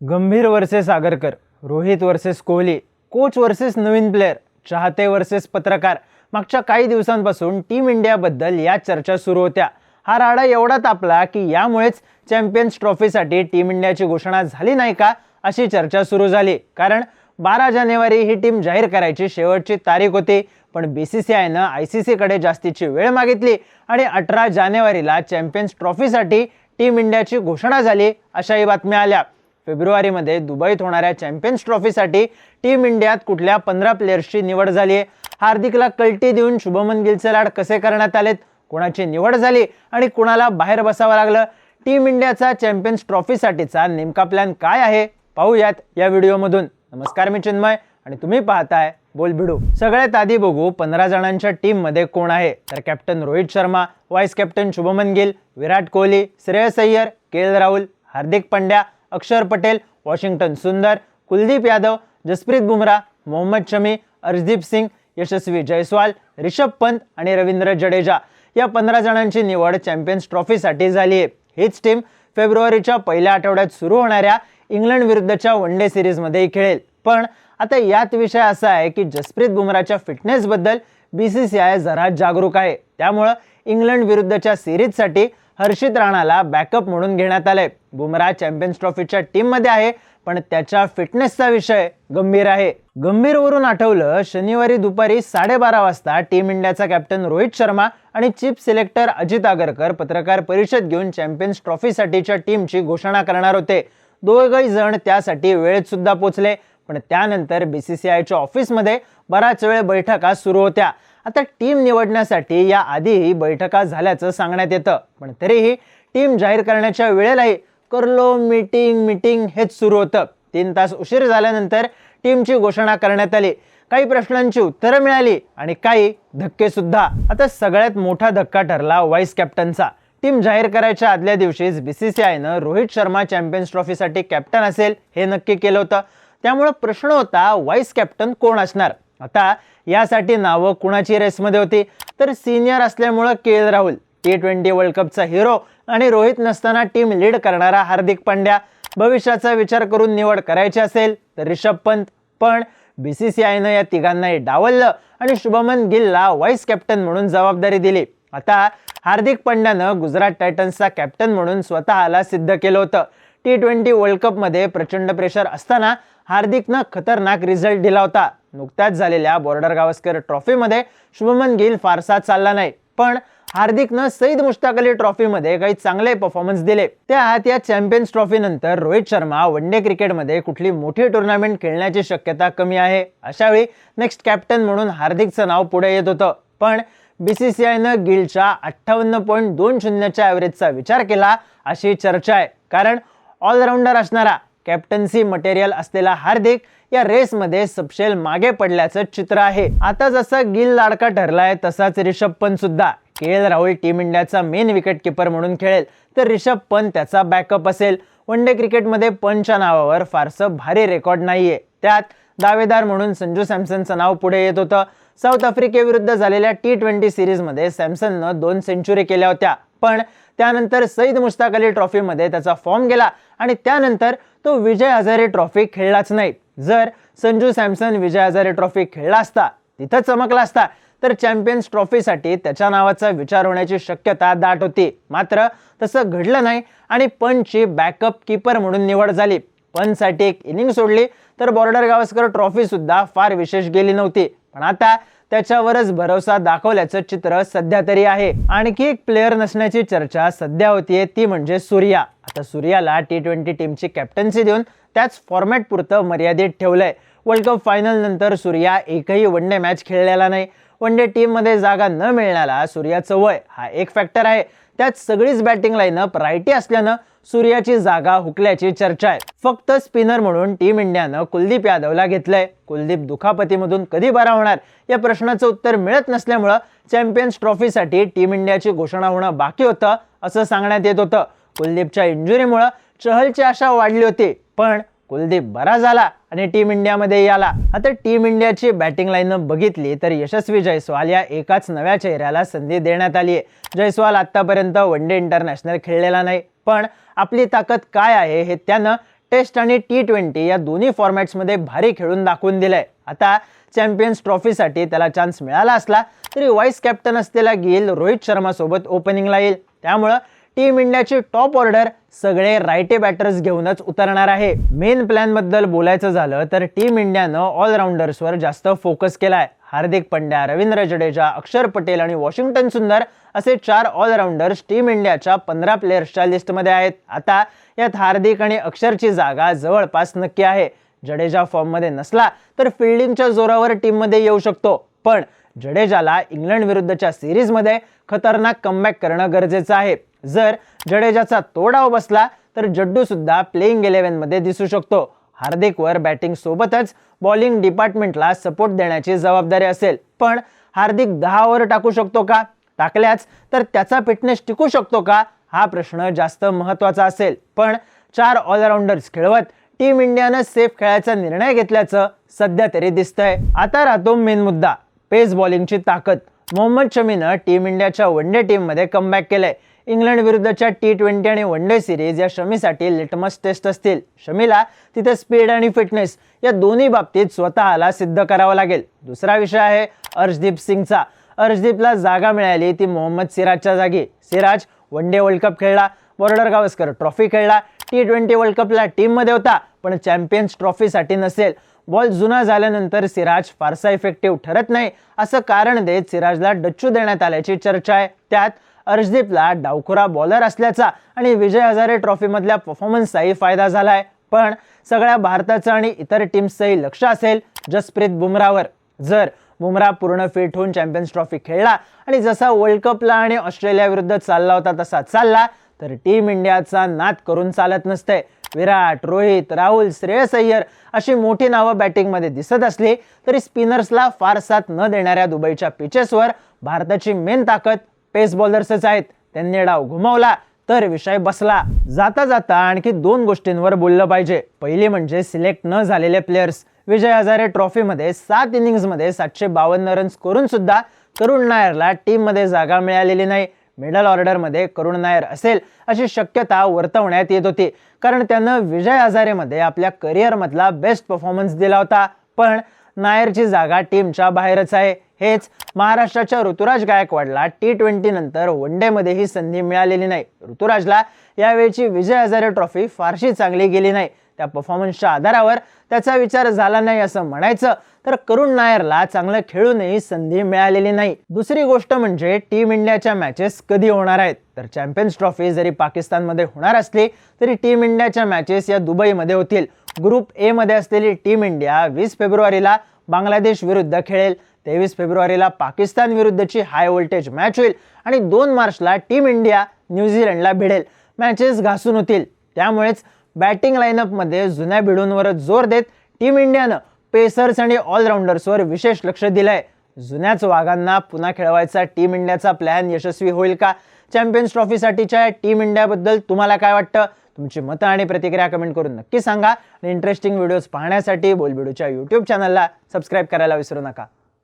Gambhir versus Agarkar Rohit versus Kohli coach versus नवीन player चाहते versus पत्रकार. मागच्या काही दिवसांपासून टीम इंडियाबद्दल या चर्चा सुरू होत्या. हा राडा एवढा तापला की यामुळेच चॅम्पियन्स ट्रॉफीसाठी टीम इंडियाची घोषणा झाली नाही का अशी चर्चा सुरू झाली. कारण बारा जानेवारी ही टीम जाहीर करायची शेवटची तारीख होती. पण बी सी सी आयनं आय सी सीकडे जास्तीची वेळ मागितली आणि अठरा जानेवारीला चॅम्पियन्स ट्रॉफीसाठी टीम इंडियाची घोषणा झाली अशाही बातम्या आल्या. फेब्रुवारीमध्ये दुबईत होणाऱ्या चॅम्पियन्स ट्रॉफीसाठी टीम इंडियात कुठल्या पंधरा प्लेयर्सची निवड झाली आहे? हार्दिकला कल्टी देऊन शुभमन गिलचे लाड कसे करण्यात आलेत? कोणाची निवड झाली आणि कुणाला बाहेर बसावं लागलं? टीम इंडियाचा चॅम्पियन्स ट्रॉफीसाठीचा नेमका प्लॅन काय आहे? पाहूयात या व्हिडिओमधून. नमस्कार मी चिन्मय आणि तुम्ही पाहताय बोल भिडू सगळ्यात आधी बघू पंधरा जणांच्या टीममध्ये कोण आहे? तर captain Rohit Sharma vice captain Shubman Gill Virat Kohli Shreyas Iyer K L Rahul Hardik Pandya Axar Patel Washington सुंदर कुलदीप यादव जसप्रीत बुमराह मोहम्मद शमी अर्जदीप सिंग यशस्वी जयस्वाल रिषभ पंत आणि रवींद्र जडेजा. या पंधरा जणांची निवड चॅम्पियन्स ट्रॉफीसाठी झाली आहे. हीच टीम फेब्रुवारीच्या पहिल्या आठवड्यात सुरू होणाऱ्या इंग्लंड विरुद्धच्या वन डे सिरीजमध्येही खेळेल. पण आता यात विषय असा आहे की जसप्रीत बुमराच्या फिटनेसबद्दल बी सी सी आय जरा जागरूक आहे. त्यामुळं इंग्लंड विरुद्धच्या सिरीजसाठी हर्षित राणाला बॅकअप म्हणून घेण्यात आलंय. बुमराह चॅम्पियन्स ट्रॉफीच्या टीममध्ये आहे पण त्याच्या फिटनेसचा विषय गंभीर आहे. गंभीरवरून आठवलं शनिवारी दुपारी साडेबारा वाजता टीम इंडियाचा कॅप्टन रोहित शर्मा आणि चीफ सिलेक्टर अजित आगरकर पत्रकार परिषद घेऊन चॅम्पियन्स ट्रॉफीसाठीच्या टीमची घोषणा करणार होते. दोघही जण त्यासाठी वेळेत सुद्धा पोचले पण त्यानंतर बी सी सी आयच्या ऑफिसमध्ये बराच वेळ बैठका सुरू होत्या. आता टीम निवडण्यासाठी या आधीही बैठका झाल्याचं सांगण्यात येतं. पण तरीही टीम जाहीर करण्याच्या वेळेलाही करलो मीटिंग मीटिंग हेच सुरू होतं. तीन तास उशीर झाल्यानंतर टीमची घोषणा करण्यात आली. काही प्रश्नांची उत्तरं मिळाली आणि काही धक्के सुद्धा. आता सगळ्यात मोठा धक्का ठरला व्हाईस कॅप्टनचा. टीम जाहीर करायच्या आदल्या दिवशीच बी सी सी आयनं रोहित शर्मा चॅम्पियन्स ट्रॉफीसाठी कॅप्टन असेल हे नक्की केलं होतं. त्यामुळं प्रश्न होता व्हाईस कॅप्टन कोण असणार? आता यासाठी नावं कुणाची रेसमध्ये होती? तर सिनियर असल्यामुळं K L Rahul T twenty world कपचा hero आणि रोहित नसताना टीम लीड करणारा हार्दिक पांड्या. भविष्याचा विचार करून निवड करायची असेल तर रिषभ पंत पण बी सी सी आयनं या तिघांनाही डावललं आणि शुभमन गिलला व्हाईस कॅप्टन म्हणून जबाबदारी दिली. आता हार्दिक पंड्यानं गुजरात टायटन्सचा कॅप्टन म्हणून स्वतःला सिद्ध केलं होतं. टी ट्वेंटी वर्ल्ड कपमध्ये प्रचंड प्रेशर असताना हार्दिकनं खतरनाक रिझल्ट दिला होता. नुकत्याच झालेल्या बॉर्डर गावस्कर ट्रॉफीमध्ये शुभमन गिल फारसा चालला नाही. पण हार्दिकनं सईद मुश्ताक अली ट्रॉफीमध्ये काही चांगले परफॉर्मन्स दिले. त्यात या चॅम्पियन्स ट्रॉफीनंतर रोहित शर्मा वन डे क्रिकेटमध्ये कुठली मोठी टुर्नामेंट खेळण्याची शक्यता कमी आहे? अशावेळी नेक्स्ट कॅप्टन म्हणून हार्दिकचं नाव पुढे येत होतं. पण बी सी सी आयनं गिलच्या अठ्ठावन्न पॉईंट दोन शून्यच्या ॲव्हरेजचा विचार केला अशी चर्चा आहे. कारण ऑलराऊंडर असणारा कॅप्टन्सी मटेरियल असलेला हार्दिक या रेसमध्ये सपशेल मागे पडल्याचं चित्र आहे. आता जसा गिल लाडका ठरलाय तसाच रिषभ पंत सुद्धा. के एल राहुल टीम इंडियाचा मेन विकेट किपर म्हणून खेळेल तर रिषभ पंत त्याचा बॅकअप असेल. वन डे क्रिकेटमध्ये पंतच्या नावावर फारसं भारी रेकॉर्ड नाहीये. त्यात दावेदार म्हणून संजू सॅमसनचं नाव पुढे येत होतं. साऊथ आफ्रिकेविरुद्ध झालेल्या टी ट्वेंटी सिरीजमध्ये सॅमसननं दोन सेंचुरी केल्या होत्या. पण त्यानंतर सईद मुश्ताक अली ट्रॉफीमध्ये त्याचा फॉर्म गेला आणि त्यानंतर तो विजय हजारे ट्रॉफी खेळलाच नाही. जर संजू सॅमसन विजय हजारे ट्रॉफी खेळला असता तिथं चमकला असता तर चॅम्पियन्स ट्रॉफीसाठी त्याच्या नावाचा विचार होण्याची शक्यता दाट होती. मात्र तसं घडलं नाही आणि पंचची बॅकअप किपर म्हणून निवड झाली. पंचसाठी एक इनिंग सोडली तर बॉर्डर गावस्कर ट्रॉफीसुद्धा फार विशेष गेली नव्हती. पण आता त्याच्यावरच भरोसा दाखवल्याचं चित्र सध्या तरी आहे. आणखी एक प्लेअर नसण्याची चर्चा सध्या होतीये ती म्हणजे सूर्या. आता सूर्याला टी ट्वेंटी टीमची कॅप्टन्सी देऊन त्याच फॉर्मॅट पुरतं मर्यादित ठेवलंय. वर्ल्ड कप फायनल नंतर सूर्या एकही वन डे मॅच खेळलेला नाही. वन डे टीममध्ये जागा न मिळण्याला सूर्याचं वय हा एक फॅक्टर आहे. त्यात सगळीच बॅटिंग लाईनअप रायटी असल्यानं सूर्याची जागा हुकल्याची चर्चा आहे. फक्त स्पिनर म्हणून टीम इंडियानं कुलदीप यादवला घेतलंय. कुलदीप दुखापतीमधून कधी बरा होणार? या प्रश्नाचं उत्तर मिळत नसल्यामुळं चॅम्पियन्स ट्रॉफीसाठी टीम इंडियाची घोषणा होणं बाकी होतं असं सांगण्यात येत होतं. कुलदीपच्या इंजुरीमुळं चहलची आशा वाढली होती. पण कुलदीप बरा झाला आणि टीम इंडियामध्ये आला आता टीम इंडियाची बॅटिंग लाईन बघितली तर यशस्वी जयस्वाल या एकाच नव्या चेहऱ्याला संधी देण्यात आली आहे. जयस्वाल आतापर्यंत वन डे इंटरनॅशनल खेळलेला नाही पण आपली ताकद काय आहे हे त्यानं टेस्ट आणि टी ट्वेंटी या दोन्ही फॉर्मॅट्समध्ये भारी खेळून दाखवून दिलंय. आता चॅम्पियन्स ट्रॉफीसाठी त्याला चान्स मिळाला असला तरी व्हाईस कॅप्टन असलेला गिल रोहित शर्मासोबत ओपनिंगला येईल. त्यामुळं टीम इंडियाची टॉप ऑर्डर सगळे रायटे बॅटर्स घेऊनच उतरणार आहे. मेन प्लॅनबद्दल बोलायचं झालं तर टीम इंडियानं ऑलराऊंडर्सवर जास्त फोकस केलाय. हार्दिक पंड्या रवींद्र जडेजा अक्षर पटेल आणि वॉशिंग्टन सुंदर असे चार ऑलराऊंडर्स टीम इंडियाच्या पंधरा प्लेयर्सच्या लिस्टमध्ये आहेत. आता यात हार्दिक आणि अक्षरची जागा जवळपास नक्की आहे. जडेजा फॉर्ममध्ये नसला तर फिल्डिंगच्या जोरावर टीममध्ये येऊ शकतो. पण जडेजाला इंग्लंड विरुद्धच्या सिरीजमध्ये खतरनाक कमबॅक करणं गरजेचं आहे. जर जडेजाचा तोडाव बसला तर जड्डू सुद्धा प्लेईंग इलेव्हनमध्ये दिसू शकतो. हार्दिकवर बॅटिंग सोबतच बॉलिंग डिपार्टमेंटला सपोर्ट देण्याची जबाबदारी असेल. पण हार्दिक दहा ओव्हर टाकू शकतो का? टाकल्याच तर त्याचा फिटनेस टिकू शकतो का? हा प्रश्न जास्त महत्त्वाचा असेल. पण चार ऑलराऊंडर्स खेळवत टीम इंडियानं सेफ खेळायचा निर्णय घेतल्याचं सध्या तरी दिसतंय. आता राहतो मेन मुद्दा. पेस बॉलिंगची ताकद. मोहम्मद शमीनं टीम इंडियाच्या वन डे टीममध्ये कमबॅक केलंय. इंग्लंड विरुद्धच्या टी ट्वेंटी आणि वन डे सिरीज या शमीसाठी लिटमस टेस्ट असतील. शमीला तिथे स्पीड आणि फिटनेस या दोन्ही बाबतीत स्वतःला सिद्ध करावं लागेल. दुसरा विषय आहे अर्शदीप सिंगचा. अर्शदीपला जागा मिळाली ती मोहम्मद सिराजच्या जागी. Siraj one day world cup खेळला. बॉर्डर गावस्कर ट्रॉफी खेळला. टी ट्वेंटी वर्ल्ड कपला टीममध्ये होता. पण चॅम्पियन्स ट्रॉफीसाठी नसेल. बॉल जुना झाल्यानंतर सिराज फारसा इफेक्टिव्ह ठरत नाही. असं कारण देत सिराजला डच्चू देण्यात आल्याची चर्चा आहे. त्यात अर्शदीपला डावखुरा बॉलर असल्याचा आणि विजय हजारे ट्रॉफीमधल्या परफॉर्मन्सचाही फायदा झाला आहे पण सगळ्या भारताचं आणि इतर टीम्सचंही लक्ष असेल जसप्रीत बुमरावर जर बुमरा पूर्ण फिट होऊन चॅम्पियन्स ट्रॉफी खेळला आणि जसा वर्ल्ड कपला आणि ऑस्ट्रेलियाविरुद्ध चालला होता तसा चालला तर टीम इंडियाचा नाद करून चालत नसते विराट रोहित राहुल श्रेयस अय्यर अशी मोठी नावं बॅटिंगमध्ये दिसत असली तरी स्पिनर्सला फार साथ न देणाऱ्या दुबईच्या पिचेसवर भारताची मेन ताकद पेस बॉलर्सच आहेत. त्यांनी डाव घुमवला तर विषय बसला. जाता जाता आणखी दोन गोष्टींवर बोललं पाहिजे. पहिली म्हणजे सिलेक्ट न झालेले प्लेयर्स विजय हजारे ट्रॉफीमध्ये सात इनिंग्समध्ये सातशे बावन्न रन्स करून सुद्धा करुण नायरला टीममध्ये जागा मिळालेली नाही. मिडल ऑर्डरमध्ये करुण नायर असेल अशी शक्यता वर्तवण्यात येत होती. कारण त्यानं विजय हजारेमध्ये आपल्या करिअरमधला बेस्ट परफॉर्मन्स दिला होता. पण नायरची जागा टीमच्या बाहेरच आहे. हेच महाराष्ट्राच्या ऋतुराज गायकवाडला टी ट्वेंटी नंतर वन डेमध्येही संधी मिळालेली नाही. ऋतुराजला यावेळची विजय हजारे ट्रॉफी फारशी चांगली गेली नाही. त्या परफॉर्मन्सच्या आधारावर त्याचा विचार झाला नाही असं म्हणायचं तर करुण नायरला चांगलं खेळूनही संधी मिळालेली नाही. दुसरी गोष्ट म्हणजे टीम इंडियाच्या मॅचेस कधी होणार आहेत? तर चॅम्पियन्स ट्रॉफी जरी पाकिस्तानमध्ये होणार असली तरी टीम इंडियाच्या मॅचेस या दुबईमध्ये होतील. ग्रुप ए मध्ये असलेली टीम इंडिया वीस फेब्रुवारीला बांगलादेश विरुद्ध खेळेल तेवीस फेब्रुवारीला पाकिस्तान विरुद्धची हाय व्होल्टेज मॅच होईल आणि दोन मार्चला टीम इंडिया न्यूझीलंडला भिडेल. मॅचेस घासून होतील. त्यामुळेच बॅटिंग लाईनअपमध्ये जुन्या भिडूंवरच जोर देत टीम इंडियानं पेसर्स आणि ऑलराऊंडर्सवर विशेष लक्ष दिलं आहे जुन्याच वाघांना पुन्हा खेळवायचा टीम इंडियाचा प्लॅन यशस्वी होईल का? चॅम्पियन्स ट्रॉफीसाठीच्या टीम इंडियाबद्दल तुम्हाला काय वाटतं? तुमची मतं आणि प्रतिक्रिया कमेंट करून नक्की सांगा. आणि इंटरेस्टिंग व्हिडिओज पाहण्यासाठी बोलबिडूच्या यूट्यूब चॅनलला सबस्क्राईब करायला विसरू नका.